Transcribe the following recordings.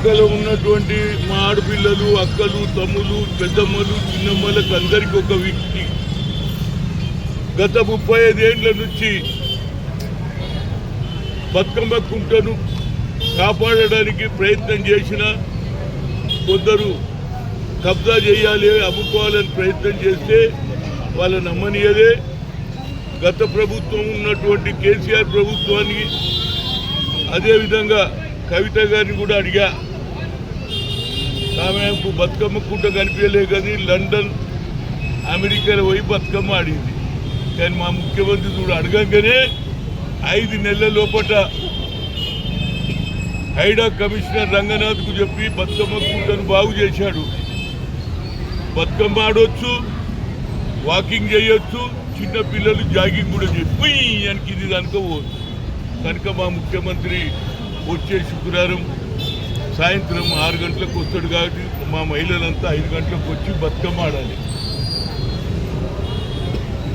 చుట్టుపక్కల ఉన్నటువంటి మా ఆడపిల్లలు అక్కలు తమ్ములు పెద్దమ్మలు చిన్నమ్మలకు అందరికీ ఒక వ్యక్తి. గత ముప్పై ఐదేళ్ళ నుంచి బతుకమ్మ కుంటను కాపాడడానికి ప్రయత్నం చేసిన కొందరు కబ్జా చేయాలి అమ్ముకోవాలని ప్రయత్నం చేస్తే వాళ్ళ నమ్మనీయదే. గత ప్రభుత్వం ఉన్నటువంటి కేసీఆర్ ప్రభుత్వానికి అదేవిధంగా కవిత గారిని కూడా అడిగా. ఆమెకు బతుకమ్మ కుంట కనిపించలే కానీ లండన్ అమెరికాలో పోయి బతుకమ్మ ఆడింది. కానీ మా ముఖ్యమంత్రి చూడు అడగంగానే ఐదు నెలల లోపల హైడా కమిషనర్ రంగనాథ్కు చెప్పి బతుకమ్మ కుట్టను బాగు చేశాడు. బతుకమ్మ ఆడొచ్చు వాకింగ్ చేయొచ్చు చిన్న పిల్లలు జాగింగ్ కూడా చెప్పి అని కింది అనుకోవచ్చు కనుక మా ముఖ్యమంత్రి వచ్చే శుక్రవారం సాయంత్రం ఆరు గంటలకు వస్తాడు కాబట్టి మా మహిళలంతా ఐదు గంటలకు వచ్చి బతుకమ్మ ఆడాలి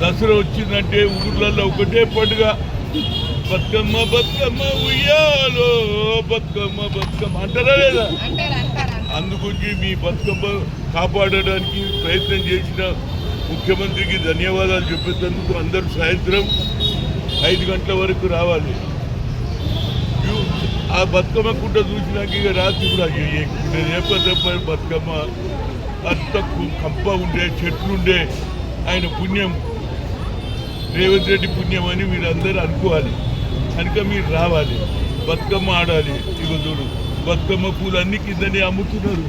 దసరా వచ్చిందంటే ఊర్లలో ఒకటే పండుగ. బతుకమ్మ బతుకమ్మ ఉయ్యాలో బతుకమ్మ బతుకమ్మ. అంటారా లేదా? అందుకొచ్చి మీ బతుకమ్మ కాపాడడానికి ప్రయత్నం చేసిన ముఖ్యమంత్రికి ధన్యవాదాలు చెప్పేందుకు అందరూ సాయంత్రం ఐదు గంటల వరకు రావాలి. ఆ బతుకమ్మ కుంట చూసినాక ఇక రాత్రి కూడా రేప బతుకమ్మ. అంత కప్ప కంప ఉండే చెట్లు ఉండే. ఆయన పుణ్యం. రేవంత్ రెడ్డి పుణ్యం అని మీరందరూ అనుకోవాలి. కనుక మీరు రావాలి. బతుకమ్మ ఆడాలి. ఇక చూడు బతుకమ్మ పూలు అన్ని కిందనే అమ్ముతున్నారు.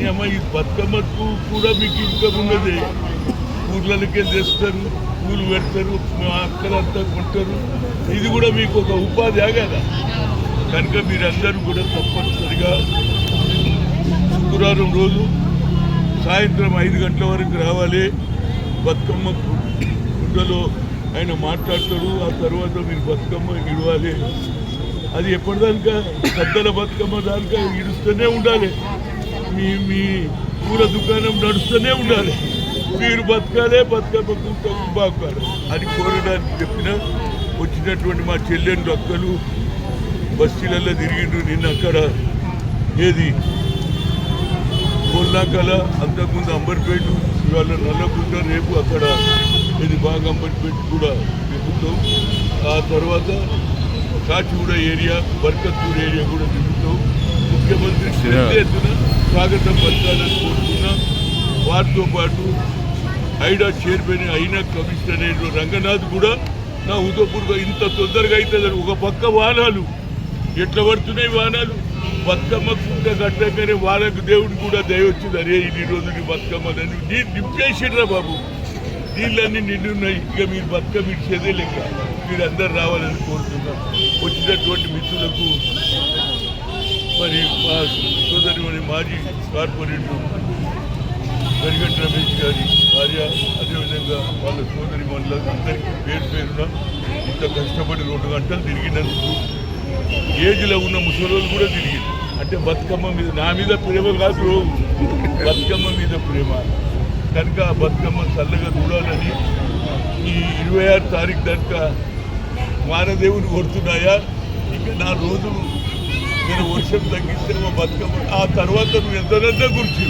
ఈ అమ్మ ఈ బతుకమ్మకు కూడా మీకు ఇన్కమ్ ఉన్నది. ఊర్లకి తెస్తారు పూలు పెడతారు మా అక్కలంతా కొంటారు. ఇది కూడా మీకు ఒక ఉపాధి కదా కనుక మీరందరూ కూడా తప్పనిసరిగా శుక్రవారం రోజు సాయంత్రం ఐదు గంటల వరకు రావాలి. బతుకమ్మ గుడ్డలో ఆయన మాట్లాడతాడు. ఆ తర్వాత మీరు బతుకమ్మ ఇడవాలి. అది ఎప్పటిదానిక? పెద్దల బతుకమ్మ దానిక ఇడుస్తూనే ఉండాలి. మీ మీ పూల దుకాణం నడుస్తూనే ఉండాలి. మీరు బతకాలే బతుకమ్మ కుంటకు బాగుకాలి అని కోరడానికి చెప్పిన వచ్చినటువంటి మా చెల్లెండు అక్కలు బస్తీలలో తిరిగిండ్రు. నిన్న అక్కడ ఏది? కొల్లాకల అంతకుముందు అంబర్పేట ఇవాళ నల్లగుంట రేపు అక్కడ ఇది బాగా అంబర్పేట కూడా తిరుగుతాం. ఆ తర్వాత కాచిగూడ ఏరియా బర్కత్పూర్ ఏరియా కూడా తిరుగుతాం. ముఖ్యమంత్రి ఎత్తున స్వాగతం పలకాలని కోరుతున్నా వారితో పాటు హైడా చైర్మన్ అయినా కమిషనర్ రంగనాథ్ కూడా నా ఉదయపూర్గా ఇంత తొందరగా అవుతుందని ఒక పక్క వాహనాలు ఎట్లా పడుతున్నాయి వాహనాలు బతుకమ్మ కుంట కట్టగానే వాళ్ళకు దేవుడు కూడా దయ అరే ఇన్ని రోజులు బతుకమ్మ నీరు నింపేసిండ్రా బాబు. నీళ్ళన్నీ నిండున్నాయి. ఇక మీరు బతుకమ్మ ఇచ్చేదే లెక్క. మీరు రావాలని కోరుతున్నాం. వచ్చినటువంటి మిత్రులకు మరి మా సోదరి మరి మాజీ కార్పొరేటర్ గరిగంట రమేష్ గారి భార్య అదేవిధంగా వాళ్ళ సోదరి మనలకు పేరు పేరున ఇంత కష్టపడి రెండు గంటలు తిరిగినందుకు ఏజ్లో ఉన్న ముసలోళ్ళు కూడా తిరిగింది అంటే బతుకమ్మ మీద నా మీద ప్రేమ కాదు బతుకమ్మ మీద ప్రేమ. కనుక ఆ బతుకమ్మ చల్లగా చూడాలని ఈ ఇరవై ఆరు తారీఖు కనుక వానదేవుని కొడుతున్నాయా ఇక నా రోజులు నేను వర్షం తగ్గిస్తే మా బతుకమ్మ ఆ తర్వాత నువ్వు ఎంతనంతా కూర్చు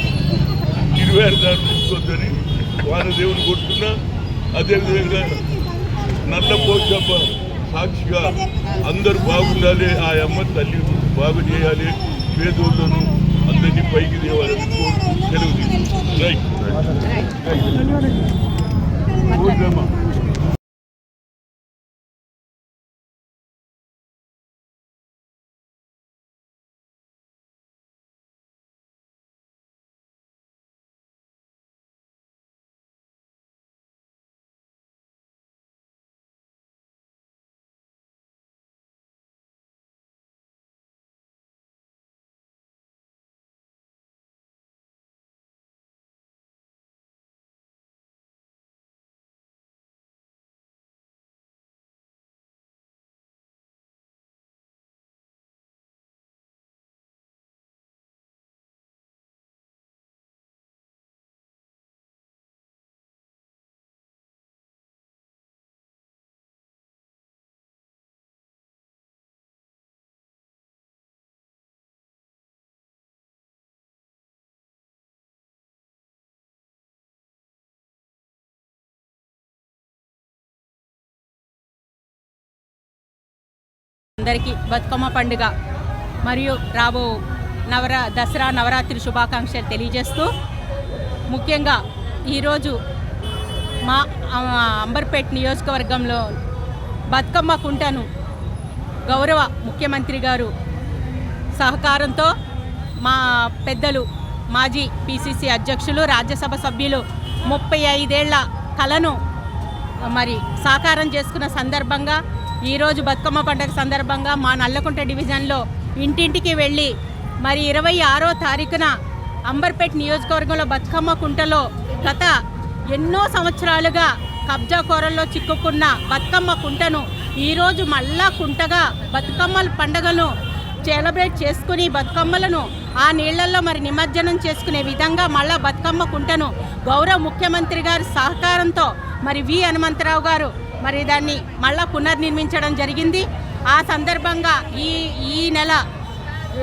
ఇరవై ఆరు తారీఖు తీసుకోవద్దని వానదేవుని కొడుతున్నా అదేవిధంగా నల్ల పోచమ్మ సాక్షిగా అందరూ బాగుండాలి ఆ అమ్మ తల్లి బాగు చేయాలి పేదోళ్ళను అందరినీ పైకి తేవాలని కోరుతూ సెలవు రైట్ రైట్ అందరికీ బతుకమ్మ పండుగ మరియు రాబో నవర దసరా నవరాత్రి శుభాకాంక్షలు తెలియజేస్తూ ముఖ్యంగా ఈరోజు మా అంబర్పేట్ నియోజకవర్గంలో బతుకమ్మ కుంటను గౌరవ ముఖ్యమంత్రి గారు సహకారంతో మా పెద్దలు మాజీ పిసిసి అధ్యక్షులు రాజ్యసభ సభ్యులు ముప్పై ఐదేళ్ళ కలను మరి సాకారం చేసుకున్న సందర్భంగా ఈరోజు బతుకమ్మ పండుగ సందర్భంగా మా నల్లకుంట డివిజన్లో ఇంటింటికి వెళ్ళి మరి ఇరవై ఆరో తారీఖున అంబర్పేట్ నియోజకవర్గంలో బతుకమ్మ కుంటలో గత ఎన్నో సంవత్సరాలుగా కబ్జా కోరల్లో చిక్కుకున్న బతుకమ్మ కుంటను ఈరోజు మళ్ళా కుంటగా బతుకమ్మల పండుగను సెలబ్రేట్ చేసుకుని బతుకమ్మలను ఆ నీళ్ళలో మరి నిమజ్జనం చేసుకునే విధంగా మళ్ళా బతుకమ్మ కుంటను గౌరవ ముఖ్యమంత్రి గారి సహకారంతో మరి వి హనుమంతరావు గారు మరి దాన్ని మళ్ళా పునర్నిర్మించడం జరిగింది. ఆ సందర్భంగా ఈ ఈ నెల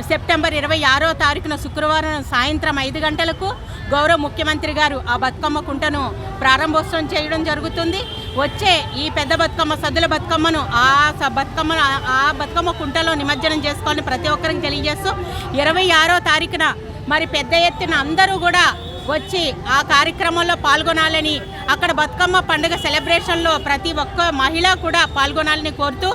సెప్టెంబర్ ఇరవై ఆరో తారీఖున శుక్రవారం సాయంత్రం ఐదు గంటలకు గౌరవ ముఖ్యమంత్రి గారు ఆ బతుకమ్మ కుంటను ప్రారంభోత్సవం చేయడం జరుగుతుంది. వచ్చే ఈ పెద్ద బతుకమ్మ సద్దుల బతుకమ్మను ఆ స- బతుకమ్మ ఆ- ఆ బతుకమ్మ కుంటలో నిమజ్జనం చేసుకోవాలని ప్రతి ఒక్కరికి తెలియజేస్తూ ఇరవై ఆరో తారీఖున మరి పెద్ద ఎత్తున అందరూ కూడా వచ్చి ఆ కార్యక్రమంలో పాల్గొనాలని అక్కడ బతుకమ్మ పండుగ సెలబ్రేషన్లో ప్రతి ఒక్క మహిళ కూడా పాల్గొనాలని కోరుతూ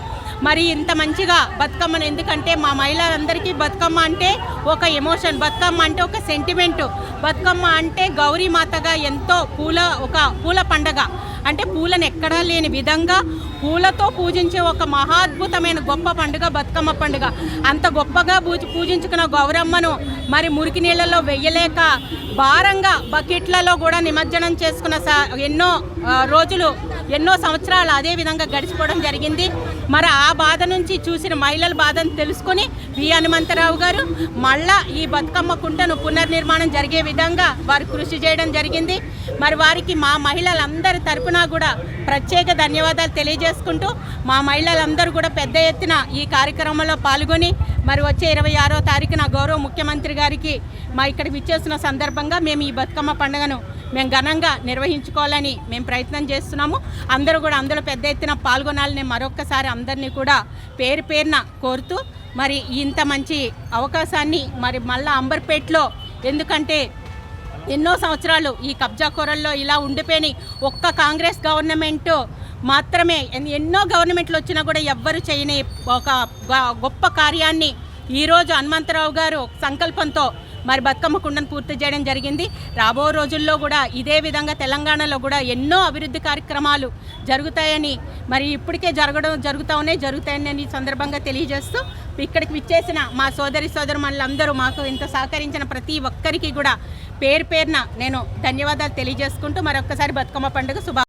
మరి ఇంత మంచిగా బతుకమ్మను ఎందుకంటే మా మహిళలందరికీ బతుకమ్మ అంటే ఒక ఎమోషన్ బతుకమ్మ అంటే ఒక సెంటిమెంటు. బతుకమ్మ అంటే గౌరీ మాతగా ఎంతో పూల ఒక పూల పండగ. అంటే పూలను ఎక్కడా లేని విధంగా పూలతో పూజించే ఒక మహాద్భుతమైన గొప్ప పండుగ బతుకమ్మ పండుగ. అంత గొప్పగా పూజ పూజించుకున్న గౌరమ్మను మరి మురికి నీళ్ళలో వెయ్యలేక భారంగా బకెట్లలో కూడా నిమజ్జనం చేసుకున్న సా ఎన్నో రోజులు ఎన్నో సంవత్సరాలు అదే విధంగా గడిచిపోవడం జరిగింది. మరి ఆ బాధ నుంచి చూసిన మహిళల బాధను తెలుసుకొని వి హనుమంతరావు గారు మళ్ళా ఈ బతుకమ్మ కుంటను పునర్నిర్మాణం జరిగే విధంగా వారు కృషి చేయడం జరిగింది. మరి వారికి మా మహిళలందరి తరపున కూడా ప్రత్యేక ధన్యవాదాలు తెలియజేసుకుంటూ మా మహిళలందరూ కూడా పెద్ద ఎత్తున ఈ కార్యక్రమంలో పాల్గొని మరి వచ్చే ఇరవై ఆరో తారీఖున గౌరవ ముఖ్యమంత్రి గారికి మా ఇక్కడికి విచ్చేసిన సందర్భంగా మేము ఈ బతుకమ్మ పండుగను మేము ఘనంగా నిర్వహించుకోవాలని మేము ప్రయత్నం చేస్తున్నాము. అందరూ కూడా అందులో పెద్ద ఎత్తున పాల్గొనాలని మరొక్కసారి అందరినీ కూడా పేరు పేరున కోరుతూ మరి ఇంత మంచి అవకాశాన్ని మరి మళ్ళా అంబర్పేట్లో ఎందుకంటే ఎన్నో సంవత్సరాలు ఈ కబ్జా కూరల్లో ఇలా ఉండిపోయి ఒక్క కాంగ్రెస్ గవర్నమెంట్ మాత్రమే ఎన్- ఎన్నో గవర్నమెంట్లు వచ్చినా కూడా ఎవ్వరు చేయని ఒక గ- గొప్ప కార్యాన్ని ఈరోజు హనుమంతరావు గారు సంకల్పంతో మరి బతుకమ్మ కుండను పూర్తి చేయడం జరిగింది. రాబో రోజుల్లో కూడా ఇదే విధంగా తెలంగాణలో కూడా ఎన్నో అభివృద్ధి కార్యక్రమాలు జరుగుతాయని మరి ఇప్పటికే జరగడం జరుగుతూ ఉన్నాయి. జరుగుతాయని ఈ సందర్భంగా తెలియజేస్తూ ఇక్కడికి విచ్చేసిన మా సోదరి సోదరు మనందరూ మాకు ఇంత సహకరించిన ప్రతి ఒక్కరికి కూడా పేరు పేరున నేను ధన్యవాదాలు తెలియజేసుకుంటూ మరొక్కసారి బతుకమ్మ పండుగ శుభ